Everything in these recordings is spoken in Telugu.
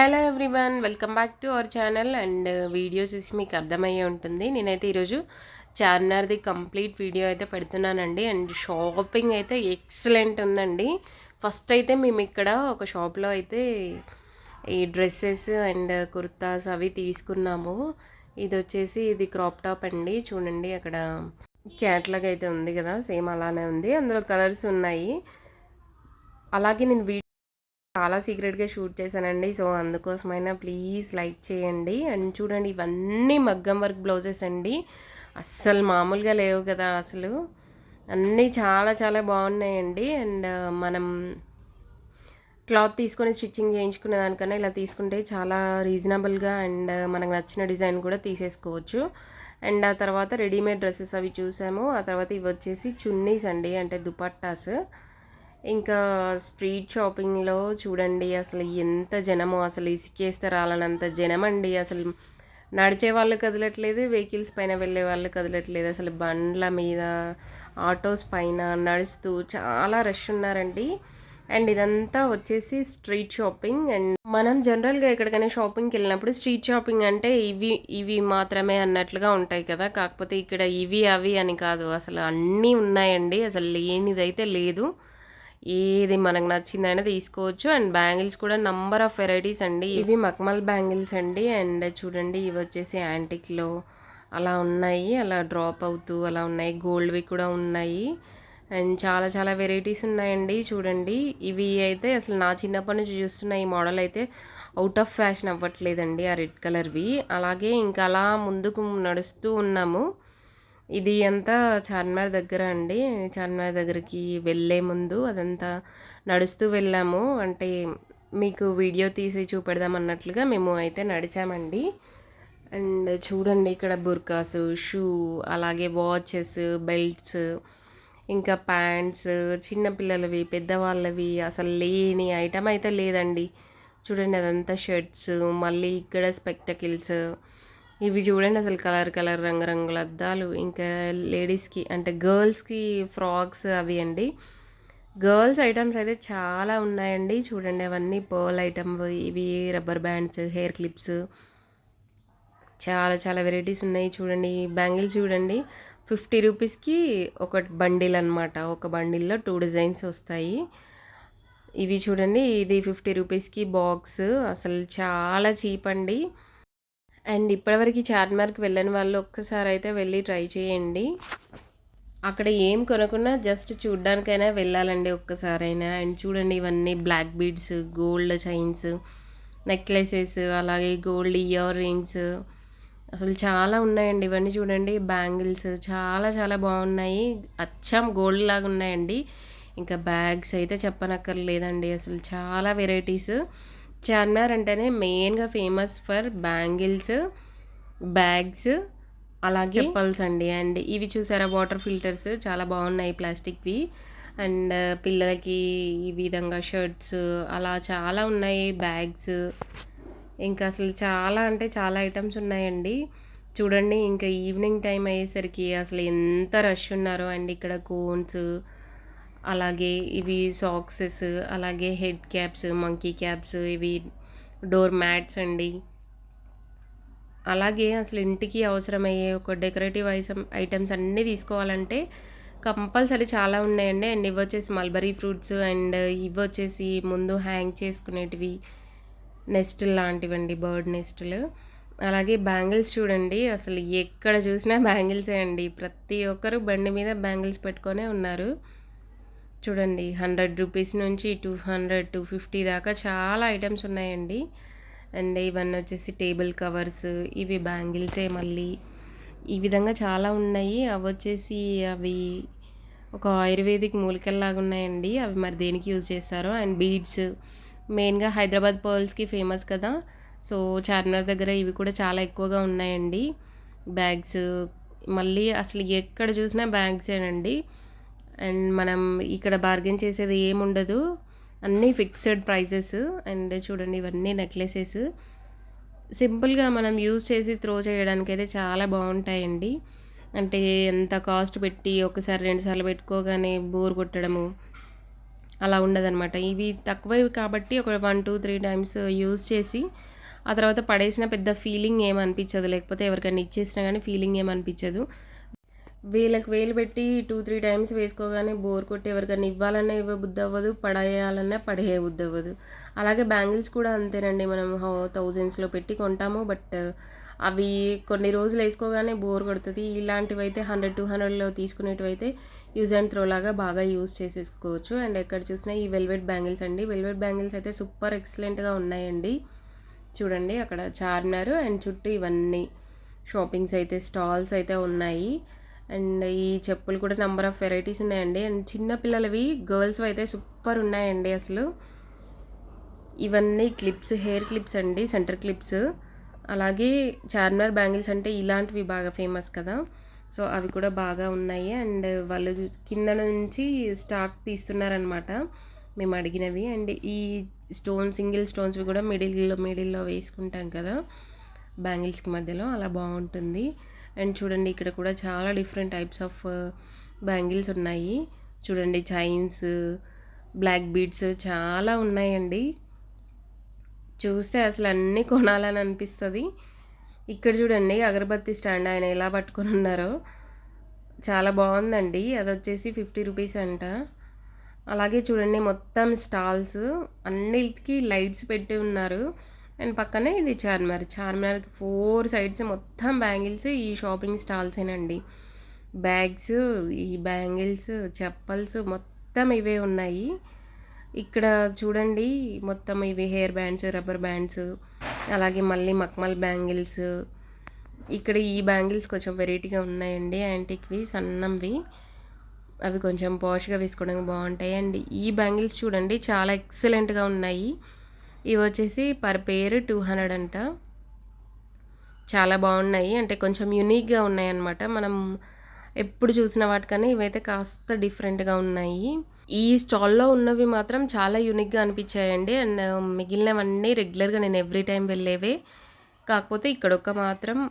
Hello everyone welcome back to our channel. And video చూసి మీకు అర్థమయ్యే ఉంటుంది. నేనైతే ఈరోజు చార్మినార్ది కంప్లీట్ వీడియో అయితే పెడుతున్నానండి. అండ్ షాపింగ్ అయితే ఎక్సలెంట్ ఉందండి. ఫస్ట్ అయితే మేము ఇక్కడ ఒక షాప్లో అయితే ఈ డ్రెస్సెస్ అండ్ కుర్తాస్ అవి తీసుకున్నాము. ఇది వచ్చేసి ఇది క్రాప్ టాప్ అండి. చూడండి అక్కడ క్యాట్లాగ్ అయితే ఉంది కదా సేమ్ అలానే ఉంది. అందులో కలర్స్ ఉన్నాయి. అలాగే నేను వీడియో చాలా సీక్రెట్గా షూట్ చేశానండి. సో అందుకోసమైనా ప్లీజ్ లైక్ చేయండి. అండ్ చూడండి ఇవన్నీ మగ్గం వర్క్ బ్లౌజెస్ అండి. అస్సలు మామూలుగా లేవు కదా అసలు. అన్నీ చాలా చాలా బాగున్నాయండి. అండ్ మనం క్లాత్ తీసుకొని స్టిచ్చింగ్ చేయించుకునే దానికన్నా ఇలా తీసుకుంటే చాలా రీజనబుల్గా అండ్ మనకు నచ్చిన డిజైన్ కూడా తీసేసుకోవచ్చు. అండ్ ఆ తర్వాత రెడీమేడ్ డ్రెస్సెస్ అవి చూసాము. ఆ తర్వాత ఇవి వచ్చేసి చున్నీస్ అండి. అంటే దుపట్టాస్. ఇంకా స్ట్రీట్ షాపింగ్లో చూడండి అసలు ఎంత జనమో అసలు ఇసుకేస్తే రాలనంత జనం అండి అసలు నడిచే వాళ్ళు కదలట్లేదు వెహికల్స్ పైన వెళ్ళే వాళ్ళు కదలట్లేదు. అసలు బండ్ల మీద ఆటోస్ పైన నడుస్తూ చాలా రష్ ఉన్నారండి. అండ్ ఇదంతా వచ్చేసి స్ట్రీట్ షాపింగ్ అండ్ మనం జనరల్గా ఎక్కడికైనా షాపింగ్కి వెళ్ళినప్పుడు స్ట్రీట్ షాపింగ్ అంటే ఇవి ఇవి మాత్రమే అన్నట్లుగా ఉంటాయి కదా. కాకపోతే ఇక్కడ ఇవి అవి అని కాదు. అసలు అన్నీ ఉన్నాయండి. అసలు లేనిదైతే లేదు. ఏది మనకు నచ్చిందైనా తీసుకోవచ్చు. అండ్ బ్యాంగిల్స్ కూడా నంబర్ ఆఫ్ వెరైటీస్ అండి. ఇవి మక్మల్ బ్యాంగిల్స్ అండి. అండ్ చూడండి ఇవి వచ్చేసి యాంటిక్లో అలా ఉన్నాయి. అలా డ్రాప్ అవుతూ అలా ఉన్నాయి. గోల్డ్వి కూడా ఉన్నాయి. అండ్ చాలా చాలా వెరైటీస్ ఉన్నాయండి. చూడండి ఇవి అయితే అసలు నా చిన్నప్పటి నుంచి చూస్తున్న ఈ మోడల్ అయితే అవుట్ ఆఫ్ ఫ్యాషన్ అవ్వట్లేదండి ఆ రెడ్ కలర్వి. అలాగే ఇంకా అలా ముందుకు నడుస్తూ ఉన్నాము. ఇది అంతా చార్మినార్ దగ్గర అండి. చార్మినార్ దగ్గరికి వెళ్ళే ముందు అదంతా నడుస్తూ వెళ్ళాము. అంటే మీకు వీడియో తీసి చూపెడదాం అన్నట్లుగా మేము అయితే నడిచామండి. అండ్ చూడండి ఇక్కడ బుర్కాస్ షూ అలాగే వాచెస్ బెల్ట్స్ ఇంకా ప్యాంట్స్ చిన్నపిల్లలవి పెద్దవాళ్ళవి అసలు లేని ఐటమ్ అయితే లేదండి. చూడండి అదంతా షర్ట్స్ మళ్ళీ ఇక్కడ స్పెక్టకిల్స్ ఇవి చూడండి అసలు కలర్ కలర్ రంగురంగుల అద్దాలు. ఇంకా లేడీస్కి అంటే గర్ల్స్కి ఫ్రాక్స్ అవి అండి. గర్ల్స్ ఐటమ్స్ అయితే చాలా ఉన్నాయండి. చూడండి అవన్నీ పర్ల్ ఐటమ్ ఇవి రబ్బర్ బ్యాండ్స్ హెయిర్ క్లిప్స్. చాలా చాలా వెరైటీస్ ఉన్నాయి చూడండి. బ్యాంగిల్స్ చూడండి ఫిఫ్టీ రూపీస్కి ఒక బండిల్ అనమాట ఒక బండిల్లో టూ డిజైన్స్ వస్తాయి. ఇవి చూడండి ఇది ఫిఫ్టీ రూపీస్కి బాక్స్. అసలు చాలా చీప్ అండి. అండ్ ఇప్పటివరకు చార్మినార్కి వెళ్ళని వాళ్ళు ఒక్కసారి అయితే వెళ్ళి ట్రై చేయండి. అక్కడ ఏం కొనకున్నా జస్ట్ చూడ్డానికైనా వెళ్ళాలండి ఒక్కసారైనా. అండ్ చూడండి ఇవన్నీ black beads gold chains necklaces అలాగే గోల్డ్ ఇయర్ రింగ్స్. అసలు చాలా ఉన్నాయండి ఇవన్నీ చూడండి. బ్యాంగిల్స్ చాలా చాలా బాగున్నాయి. అచ్చం గోల్డ్ లాగా ఉన్నాయండి. ఇంకా బ్యాగ్స్ అయితే చెప్పనక్కర్లేదండి. అసలు చాలా వెరైటీస్. చార్మినార్ అంటేనే మెయిన్గా ఫేమస్ ఫర్ బ్యాంగిల్స్ బ్యాగ్స్ అలాగే చెప్పల్స్ అండి. అండ్ ఇవి చూసారా? వాటర్ ఫిల్టర్స్ చాలా బాగున్నాయి ప్లాస్టిక్వి. అండ్ పిల్లలకి ఈ విధంగా షర్ట్స్ అలా చాలా ఉన్నాయి బ్యాగ్స్. ఇంకా అసలు చాలా అంటే చాలా ఐటమ్స్ ఉన్నాయండి. చూడండి ఇంకా ఈవినింగ్ టైం అయ్యేసరికి అసలు ఎంత రష్ ఉన్నారో. అండ్ ఇక్కడ కోన్స్ అలాగే ఇవి సాక్సెస్ అలాగే హెడ్ క్యాప్స్ మంకీ క్యాప్స్ ఇవి డోర్ మ్యాట్స్ అండి. అలాగే అసలు ఇంటికి అవసరమయ్యే ఒక డెకరేటివ్ ఐటమ్ ఐటమ్స్ అన్నీ తీసుకోవాలంటే కంపల్సరీ చాలా ఉన్నాయండి. అండ్ ఇవి వచ్చేసి మల్బరీ ఫ్రూట్స్ అండ్ ఇవి వచ్చేసి ముందు హ్యాంగ్ చేసుకునేటివి నెస్ట్ లాంటివండి బర్డ్ నెస్టులు. అలాగే బ్యాంగిల్స్ చూడండి అసలు ఎక్కడ చూసినా బ్యాంగిల్సే అండి. ప్రతి ఒక్కరు బండి మీద బ్యాంగిల్స్ పెట్టుకొనే ఉన్నారు. చూడండి హండ్రెడ్ రూపీస్ నుంచి టూ హండ్రెడ్ టూ ఫిఫ్టీ దాకా చాలా ఐటమ్స్ ఉన్నాయండి. అండ్ ఇవన్నీ వచ్చేసి టేబుల్ కవర్స్ ఇవి బ్యాంగిల్సే మళ్ళీ. ఈ విధంగా చాలా ఉన్నాయి. అవి వచ్చేసి అవి ఒక ఆయుర్వేదిక్ మూలికల్లాగా ఉన్నాయండి. అవి మరి దేనికి యూజ్ చేస్తారో? And beads. మెయిన్గా హైదరాబాద్ పర్ల్స్కి ఫేమస్ కదా. సో చార్మినార్ దగ్గర ఇవి కూడా చాలా ఎక్కువగా ఉన్నాయండి. బ్యాగ్స్. మళ్ళీ అసలు ఎక్కడ చూసినా బ్యాగ్సేనండి. అండ్ మనం ఇక్కడ బార్గెన్ చేసేది ఏముండదు. అన్నీ ఫిక్స్డ్ ప్రైజెస్ అండ్ చూడండి ఇవన్నీ నెక్లెసెస్ సింపుల్గా మనం యూజ్ చేసి త్రో చేయడానికి అయితే చాలా బాగుంటాయండి. అంటే ఎంత కాస్ట్ పెట్టి ఒకసారి రెండుసార్లు పెట్టుకోగానే బోర్ కొట్టడము అలా ఉండదనమాట ఇవి తక్కువవి కాబట్టి ఒక one two three times use చేసి ఆ తర్వాత పడేసిన పెద్ద ఫీలింగ్ ఏమనిపించదు లేకపోతే ఎవరికైనా ఇచ్చేసినా కానీ ఫీలింగ్ ఏమనిపించదు వేలకు వేలు పెట్టి టూ త్రీ టైమ్స్ వేసుకోగానే బోర్ కొట్టి ఎవరికైనా ఇవ్వాలన్నా ఇవ్వ బుద్ధి అవ్వదు పడేయాలన్నా పడేయ బుద్ధి అవ్వదు. అలాగే బ్యాంగిల్స్ కూడా అంతేనండి మనం థౌజండ్స్లో పెట్టి కొంటాము బట్ అవి కొన్ని రోజులు వేసుకోగానే బోర్ కొడుతుంది. ఇలాంటివి అయితే హండ్రెడ్ టూ హండ్రెడ్లో తీసుకునేటివి అయితే యూజ్ అండ్ త్రో లాగా బాగా యూజ్ చేసేసుకోవచ్చు. అండ్ ఎక్కడ చూసినా ఈ వెల్వెట్ బ్యాంగిల్స్ అండి. వెల్వెట్ బ్యాంగిల్స్ అయితే సూపర్ ఎక్సలెంట్గా ఉన్నాయండి. చూడండి అక్కడ చార్మినార్ అండ్ చుట్టూ ఇవన్నీ షాపింగ్స్ అయితే స్టాల్స్ అయితే ఉన్నాయి. అండ్ ఈ చెప్పులు కూడా నెంబర్ ఆఫ్ వెరైటీస్ ఉన్నాయండి. అండ్ చిన్న పిల్లలవి గర్ల్స్ అయితే సూపర్ ఉన్నాయండి అసలు. ఇవన్నీ క్లిప్స్ హెయిర్ క్లిప్స్ అండి సెంటర్ క్లిప్స్ అలాగే చార్మినార్ బ్యాంగిల్స్ అంటే ఇలాంటివి బాగా ఫేమస్ కదా. సో అవి కూడా బాగా ఉన్నాయి. అండ్ వాళ్ళు కింద నుంచి స్టాక్ తీస్తున్నారనమాట మేము అడిగినవి. అండ్ ఈ స్టోన్ సింగిల్ స్టోన్స్వి కూడా మిడిల్లో మిడిల్లో వేసుకుంటాం కదా బ్యాంగిల్స్కి మధ్యలో. అలా బాగుంటుంది. అండ్ చూడండి ఇక్కడ కూడా చాలా డిఫరెంట్ టైప్స్ ఆఫ్ బ్యాంగిల్స్ ఉన్నాయి. చూడండి చైన్స్ బ్లాక్ బీడ్స్ చాలా ఉన్నాయండి. చూస్తే అసలు అన్నీ కొనాలని అనిపిస్తుంది. ఇక్కడ చూడండి అగరబత్తి స్టాండ్ ఆయన ఎలా పట్టుకొని ఉన్నారో. చాలా బాగుందండి. అది వచ్చేసి ఫిఫ్టీ రూపీస్ అంట. అలాగే చూడండి మొత్తం స్టాల్స్ అన్నిటికీ లైట్స్ పెట్టి ఉన్నారు. అండ్ పక్కనే ఇది చార్మినార్. చార్మినార్కి ఫోర్ సైడ్స్ మొత్తం బ్యాంగిల్స్ ఈ షాపింగ్ స్టాల్సేనండి. బ్యాగ్స్ ఈ బ్యాంగిల్స్ చెప్పల్స్ మొత్తం ఇవే ఉన్నాయి. ఇక్కడ చూడండి మొత్తం ఇవి హెయిర్ బ్యాండ్స్ రబ్బర్ బ్యాండ్స్ అలాగే మళ్ళీ మక్మల్ బ్యాంగిల్స్. ఇక్కడ ఈ బ్యాంగిల్స్ కొంచెం వెరైటీగా ఉన్నాయండి యాంటిక్వి సన్నంవి. అవి కొంచెం పాష్గా వేసుకోవడానికి బాగుంటాయి అండ్ ఈ బ్యాంగిల్స్ చూడండి చాలా ఎక్సలెంట్గా ఉన్నాయి. ఇవి వచ్చేసి పర్ పేర్ టూ హండ్రెడ్ అంట. చాలా బాగున్నాయి. అంటే కొంచెం యూనిక్గా ఉన్నాయి అన్నమాట మనం ఎప్పుడు చూసిన వాటికన్నా ఇవైతే కాస్త డిఫరెంట్గా ఉన్నాయి. ఈ స్టాల్లో ఉన్నవి మాత్రం చాలా యూనిక్గా అనిపించాయండి. అండ్ మిగిలినవన్నీ రెగ్యులర్గా నేను ఎవ్రీ టైం వెళ్ళేవే. కాకపోతే ఇక్కడొక్క మాత్రం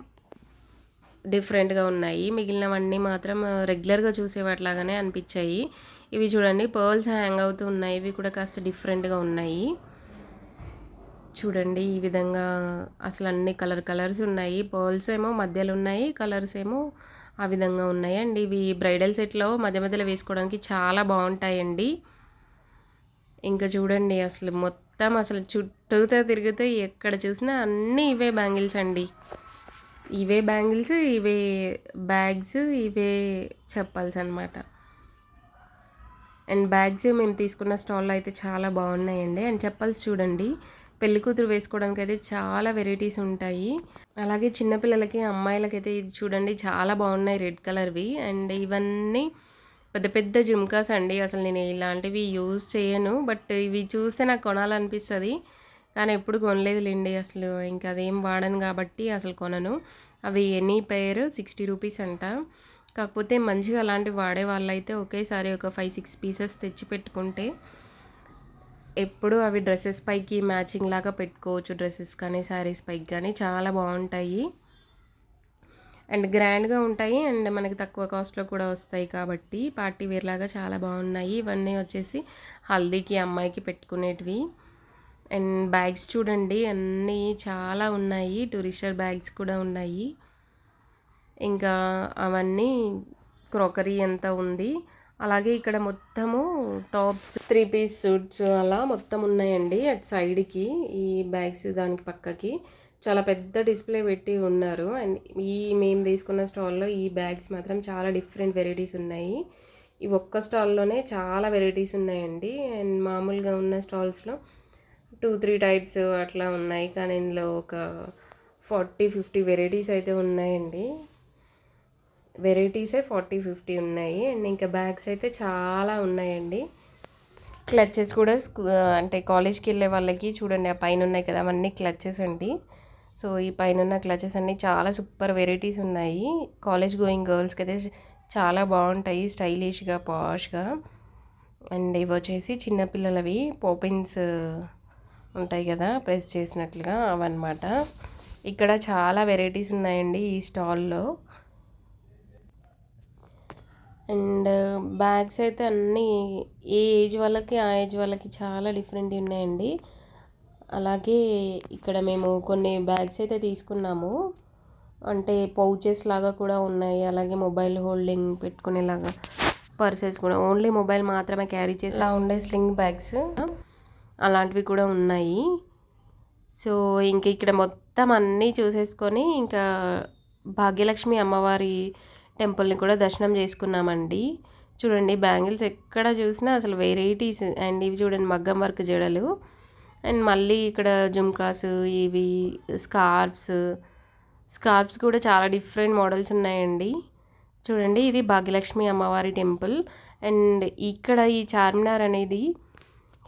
డిఫరెంట్గా ఉన్నాయి. మిగిలినవన్నీ మాత్రం రెగ్యులర్గా చూసేవాటిలాగానే అనిపించాయి. ఇవి చూడండి పర్ల్స్ హ్యాంగ్ అవుతూ ఉన్నాయి. ఇవి కూడా కాస్త డిఫరెంట్గా ఉన్నాయి. చూడండి ఈ విధంగా అసలు అన్ని కలర్ కలర్స్ ఉన్నాయి. పర్ల్స్ ఏమో మధ్యలో ఉన్నాయి కలర్స్ ఏమో ఆ విధంగా ఉన్నాయి అండి. ఇవి బ్రైడల్ సెట్లో మధ్య మధ్యలో వేసుకోవడానికి చాలా బాగుంటాయండి. ఇంకా చూడండి అసలు మొత్తం అసలు చుట్టూతో తిరిగితే ఎక్కడ చూసినా అన్నీ ఇవే బ్యాంగిల్స్ అండి. ఇవే బ్యాంగిల్స్ ఇవే బ్యాగ్స్ ఇవే చెప్పాల్సి అనమాట అండ్ బ్యాగ్స్ మేము తీసుకున్న స్టాల్లో అయితే చాలా బాగున్నాయండి. అండ్ చెప్పల్స్ చూడండి. పెళ్ళి కూతురు వేసుకోవడానికి అయితే చాలా వెరైటీస్ ఉంటాయి. అలాగే చిన్నపిల్లలకి అమ్మాయిలకైతే ఇది చూడండి చాలా బాగున్నాయి రెడ్ కలర్వి. అండ్ ఇవన్నీ పెద్ద పెద్ద జుమ్కాస్ అండి. అసలు నేను ఇలాంటివి యూజ్ చేయను. బట్ ఇవి చూస్తే నాకు కొనాలనిపిస్తుంది. కానీ ఎప్పుడు కొనలేదులేండి అసలు. ఇంకా అదేం వాడను కాబట్టి అసలు కొనను. అవి ఎనీ పేర్ సిక్స్టీ రూపీస్ అంట. కాకపోతే మంచిగా అలాంటివి వాడే వాళ్ళైతే ఒకేసారి ఒక ఫైవ్ సిక్స్ పీసెస్ తెచ్చి పెట్టుకుంటే ఎప్పుడు అవి డ్రెస్సెస్ పైకి మ్యాచింగ్ లాగా పెట్టుకోవచ్చు. డ్రెస్సెస్ కానీ శారీస్ పైకి కానీ చాలా బాగుంటాయి. అండ్ గ్రాండ్గా ఉంటాయి. అండ్ మనకి తక్కువ కాస్ట్లో కూడా వస్తాయి కాబట్టి పార్టీ వేర్ లాగా చాలా బాగున్నాయి. ఇవన్నీ వచ్చేసి హల్దీకి అమ్మాయికి పెట్టుకునేటివి. అండ్ బ్యాగ్స్ చూడండి అన్నీ చాలా ఉన్నాయి. టూరిస్టర్ బ్యాగ్స్ కూడా ఉన్నాయి. ఇంకా అవన్నీ క్రోకరీ ఎంత ఉంది. అలాగే ఇక్కడ మొత్తము టాప్స్ త్రీ పీస్ సూట్స్ అలా మొత్తం ఉన్నాయండి అటు సైడ్కి ఈ బ్యాగ్స్ దానికి పక్కకి. చాలా పెద్ద డిస్ప్లే పెట్టి ఉన్నారు. అండ్ ఈ మేము తీసుకున్న స్టాల్లో ఈ బ్యాగ్స్ మాత్రం చాలా డిఫరెంట్ వెరైటీస్ ఉన్నాయి. ఈ ఒక్క స్టాల్లోనే చాలా వెరైటీస్ ఉన్నాయండి. అండ్ మామూలుగా ఉన్న స్టాల్స్లో టూ త్రీ టైప్స్ అట్లా ఉన్నాయి. కానీ ఇందులో ఒక ఫార్టీ ఫిఫ్టీ వెరైటీస్ అయితే ఉన్నాయండి. వెరైటీసే ఫార్టీ ఫిఫ్టీ ఉన్నాయి. అండ్ ఇంకా బ్యాగ్స్ అయితే చాలా ఉన్నాయండి. క్లచెస్ కూడా అంటే కాలేజ్కి వెళ్ళే వాళ్ళకి చూడండి ఆ పైన ఉన్నాయి కదా అవన్నీ క్లచెస్ అండి. సో ఈ పైన ఉన్న క్లచెస్ అన్నీ చాలా సూపర్ వెరైటీస్ ఉన్నాయి. కాలేజ్ గోయింగ్ గర్ల్స్కి అయితే చాలా బాగుంటాయి స్టైలిష్గా పాష్గా. అండ్ ఇవి వచ్చేసి చిన్నపిల్లలవి పోపిన్స్ ఉంటాయి కదా ప్రెస్ చేసినట్లుగా అవన్నమాట. ఇక్కడ చాలా వెరైటీస్ ఉన్నాయండి ఈ స్టాల్లో. అండ్ బ్యాగ్స్ అయితే అన్నీ ఏ ఏజ్ వాళ్ళకి ఆ ఏజ్ వాళ్ళకి చాలా డిఫరెంట్ ఉన్నాయండి. అలాగే ఇక్కడ మేము కొన్ని బ్యాగ్స్ అయితే తీసుకున్నాము. అంటే పౌచెస్ లాగా కూడా ఉన్నాయి. అలాగే మొబైల్ హోల్డింగ్ పెట్టుకునేలాగా పర్సెస్ కూడా. ఓన్లీ మొబైల్ మాత్రమే క్యారీ చేసేలా ఉండే స్లింగ్ బ్యాగ్స్ అలాంటివి కూడా ఉన్నాయి. సో ఇంక ఇక్కడ మొత్తం అన్నీ చూసేసుకొని ఇంకా భాగ్యలక్ష్మి అమ్మవారి టెంపుల్ని కూడా దర్శనం చేసుకున్నామండి. చూడండి బ్యాంగిల్స్ ఎక్కడ చూసినా అసలు వెరైటీస్ అండ్ ఇవి చూడండి మగ్గం వర్క్ జడలు. అండ్ మళ్ళీ ఇక్కడ జుమ్కాస్ ఇవి స్కార్ఫ్స్. స్కార్ఫ్స్ కూడా చాలా డిఫరెంట్ మోడల్స్ ఉన్నాయండి. చూడండి ఇది భాగ్యలక్ష్మి అమ్మవారి టెంపుల్. అండ్ ఇక్కడ ఈ చార్మినార్ అనేది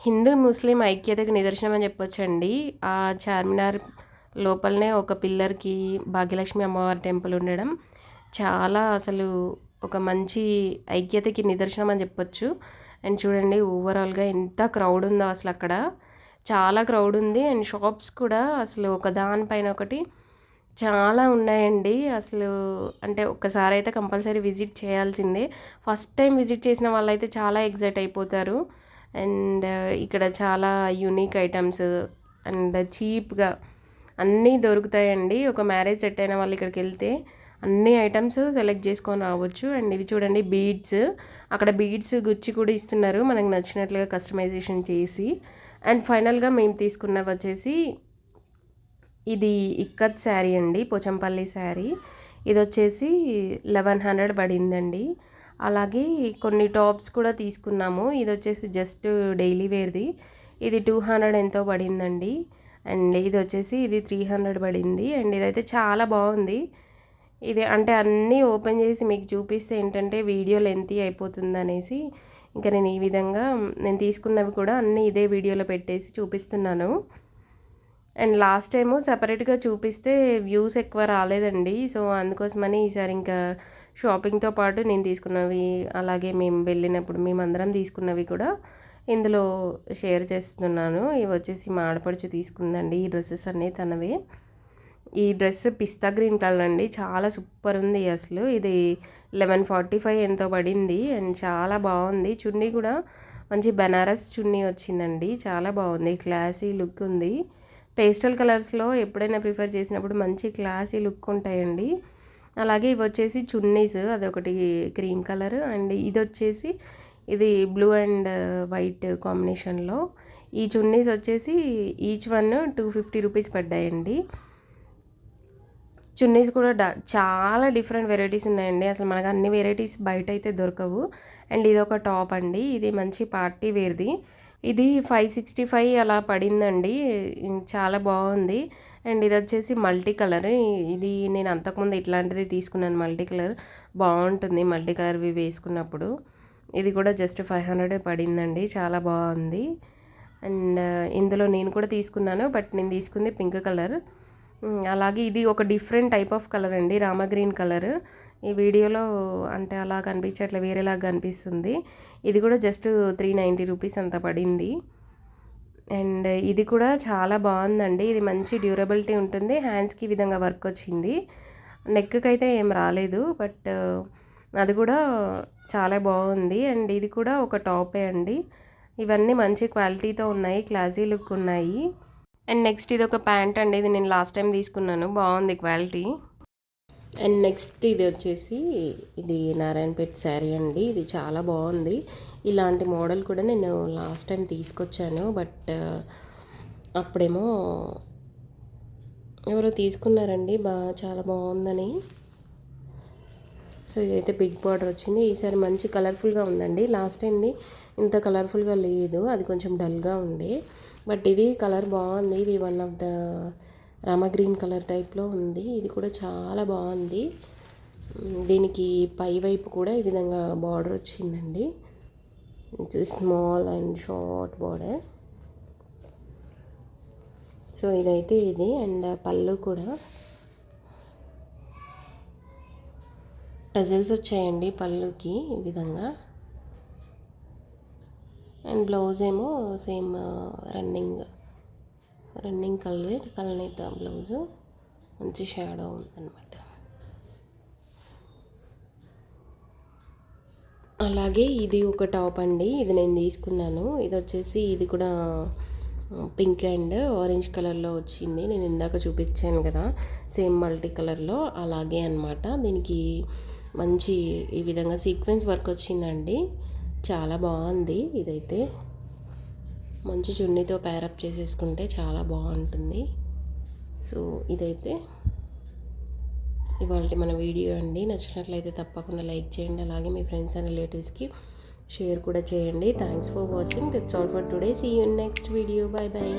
హిందూ ముస్లిం ఐక్యతకు నిదర్శనం అని చెప్పొచ్చండి. ఆ చార్మినార్ లోపలనే ఒక పిల్లర్కి భాగ్యలక్ష్మి అమ్మవారి టెంపుల్ ఉండడం. చాలా అసలు ఒక మంచి ఐక్యతకి నిదర్శనం అని చెప్పొచ్చు. అండ్ చూడండి ఓవరాల్గా ఎంత క్రౌడ్ ఉందో అసలు అక్కడ. చాలా క్రౌడ్ ఉంది అండ్ షాప్స్ కూడా అసలు ఒక దానిపైన ఒకటి చాలా ఉన్నాయండి. అసలు అంటే ఒక్కసారి అయితే కంపల్సరీ విజిట్ చేయాల్సిందే. ఫస్ట్ టైం విజిట్ చేసిన వాళ్ళైతే చాలా ఎగ్జైట్ అయిపోతారు. అండ్ ఇక్కడ చాలా యూనిక్ ఐటమ్స్ అండ్ చీప్గా అన్నీ దొరుకుతాయండి. ఒక మ్యారేజ్ సెట్ అయిన వాళ్ళు ఇక్కడికి వెళ్తే. అన్ని ఐటమ్స్ సెలెక్ట్ చేసుకొని రావచ్చు. అండ్ ఇవి చూడండి బీడ్స్ అక్కడ బీడ్స్ గుచ్చి కూడా ఇస్తున్నారు. మనకు నచ్చినట్లుగా కస్టమైజేషన్ చేసి. అండ్ ఫైనల్గా మేము తీసుకున్నవి వచ్చేసి ఇది ఇక్కత్ శారీ అండి పోచంపల్లి శారీ. ఇది వచ్చేసి లెవెన్ హండ్రెడ్ పడిందండి. అలాగే కొన్ని టాప్స్ కూడా తీసుకున్నాము. ఇది వచ్చేసి జస్ట్ డైలీ వేర్ది ఇది టూ హండ్రెడ్ ఎంతో పడిందండి. అండ్ ఇది వచ్చేసి ఇది త్రీ హండ్రెడ్ పడింది. అండ్ ఇదైతే చాలా బాగుంది. ఇది అంటే అన్నీ ఓపెన్ చేసి మీకు చూపిస్తే ఏంటంటే వీడియో లెంతీ అయిపోతుంది అనేసి ఇంకా నేను ఈ విధంగా నేను తీసుకున్నవి కూడా అన్నీ ఇదే వీడియోలో పెట్టేసి చూపిస్తున్నాను. అండ్ లాస్ట్ టైము సపరేట్గా చూపిస్తే వ్యూస్ ఎక్కువ రాలేదండి. సో అందుకోసమని ఈసారి ఇంకా షాపింగ్తో పాటు నేను తీసుకున్నవి అలాగే మేము వెళ్ళినప్పుడు మేమందరం తీసుకున్నవి కూడా ఇందులో షేర్ చేస్తున్నాను. ఇవి వచ్చేసి మా ఆడపడుచు తీసుకుందండి. ఈ డ్రెస్సెస్ అన్నీ తనవి. ఈ డ్రెస్ పిస్తా గ్రీన్ కలర్ అండి. చాలా సూపర్ ఉంది అసలు. ఇది లెవెన్ ఫార్టీ ఫైవ్ ఎంతో పడింది అండ్ చాలా బాగుంది. చున్నీ కూడా మంచి బెనారస్ చున్నీ వచ్చిందండి. చాలా బాగుంది. క్లాసీ లుక్ ఉంది. పేస్టల్ కలర్స్లో ఎప్పుడైనా ప్రిఫర్ చేసినప్పుడు మంచి క్లాసీ లుక్ ఉంటాయండి. అలాగే ఇవి వచ్చేసి చున్నీస్. అదొకటి క్రీమ్ కలర్ అండ్ ఇది వచ్చేసి ఇది బ్లూ అండ్ వైట్ కాంబినేషన్లో. ఈ చున్నీస్ వచ్చేసి each one two fifty rupees పడ్డాయండి. Chunnis కూడా చాలా డిఫరెంట్ వెరైటీస్ ఉన్నాయండి. అసలు మనకు అన్ని వెరైటీస్ బయట అయితే దొరకవు. అండ్ ఇది ఒక టాప్ అండి. ఇది మంచి పార్టీ వేర్ది. ఇది ఫైవ్ సిక్స్టీ ఫైవ్ అలా పడిందండి. చాలా బాగుంది. అండ్ ఇది వచ్చేసి మల్టీ కలర్. ఇది నేను అంతకుముందు ఇట్లాంటిది తీసుకున్నాను మల్టీ కలర్. బాగుంటుంది మల్టీ కలర్వి వేసుకున్నప్పుడు. ఇది కూడా జస్ట్ ఫైవ్ హండ్రెడ్ పడిందండి. చాలా బాగుంది. అండ్ ఇందులో నేను కూడా తీసుకున్నాను. బట్ నేను తీసుకుంది పింక్ కలర్. అలాగే ఇది ఒక డిఫరెంట్ టైప్ ఆఫ్ కలర్ అండి రామ గ్రీన్ కలర్. ఈ వీడియోలో అంటే అలా కనిపించట్లే వేరేలాగా కనిపిస్తుంది. ఇది కూడా జస్ట్ త్రీ నైంటీ రూపీస్ అంత పడింది. అండ్ ఇది కూడా చాలా బాగుందండి. ఇది మంచి డ్యూరబిలిటీ ఉంటుంది హ్యాండ్స్కి విధంగా వర్క్ వచ్చింది. నెక్కి అయితే ఏం రాలేదు బట్ అది కూడా చాలా బాగుంది. అండ్ ఇది కూడా ఒక టాపే అండి. ఇవన్నీ మంచి క్వాలిటీతో ఉన్నాయి క్లాసీ లుక్ ఉన్నాయి. అండ్ నెక్స్ట్ ఇది ఒక ప్యాంట్ అండి. ఇది నేను లాస్ట్ టైం తీసుకున్నాను. బాగుంది క్వాలిటీ. అండ్ నెక్స్ట్ ఇది వచ్చేసి ఇది నారాయణపేట శారీ అండి. ఇది చాలా బాగుంది. ఇలాంటి మోడల్ కూడా నేను లాస్ట్ టైం తీసుకొచ్చాను. బట్ అప్పుడేమో ఎవరో తీసుకున్నారండి. బా చాలా బాగుందని. సో ఇదైతే బిగ్ బార్డర్ వచ్చింది. ఈసారి మంచి కలర్ఫుల్గా ఉందండి. లాస్ట్ టైంది ఇంత కలర్ఫుల్గా లేదు. అది కొంచెం డల్గా ఉండే బట్ ఇది కలర్ బాగుంది. ఇది one of the rama green colour టైప్లో ఉంది. ఇది కూడా చాలా బాగుంది. దీనికి పై వైపు కూడా ఈ విధంగా బార్డర్ వచ్చిందండి. It's small and short border so ఇదైతే ఇది అండ్ పళ్ళు కూడా. టజల్స్ వచ్చాయండి పళ్ళుకి ఈ విధంగా. అండ్ బ్లౌజ్ ఏమో సేమ్ రన్నింగ్ రన్నింగ్ కలర్ కలనేత బ్లౌజు. మంచి షాడో ఉందన్నమాట. అలాగే ఇది ఒక టాప్ అండి ఇది నేను తీసుకున్నాను. ఇది వచ్చేసి ఇది కూడా పింక్ అండ్ ఆరెంజ్ కలర్లో వచ్చింది. నేను ఇందాక చూపించాను కదా సేమ్ మల్టీ కలర్లో. అలాగే అనమాట దీనికి మంచి ఈ విధంగా సీక్వెన్స్ వర్క్ వచ్చిందండి. చాలా బాగుంది. ఇదైతే మంచి చున్నీతో ప్యారప్ చేసేసుకుంటే చాలా బాగుంటుంది. సో ఇదైతే ఇవాళ మన వీడియో అండి. నచ్చినట్లయితే తప్పకుండా లైక్ చేయండి. అలాగే మీ ఫ్రెండ్స్ అండ్ రిలేటివ్స్కి షేర్ కూడా చేయండి. Thanks for watching that's all for today see you next video bye bye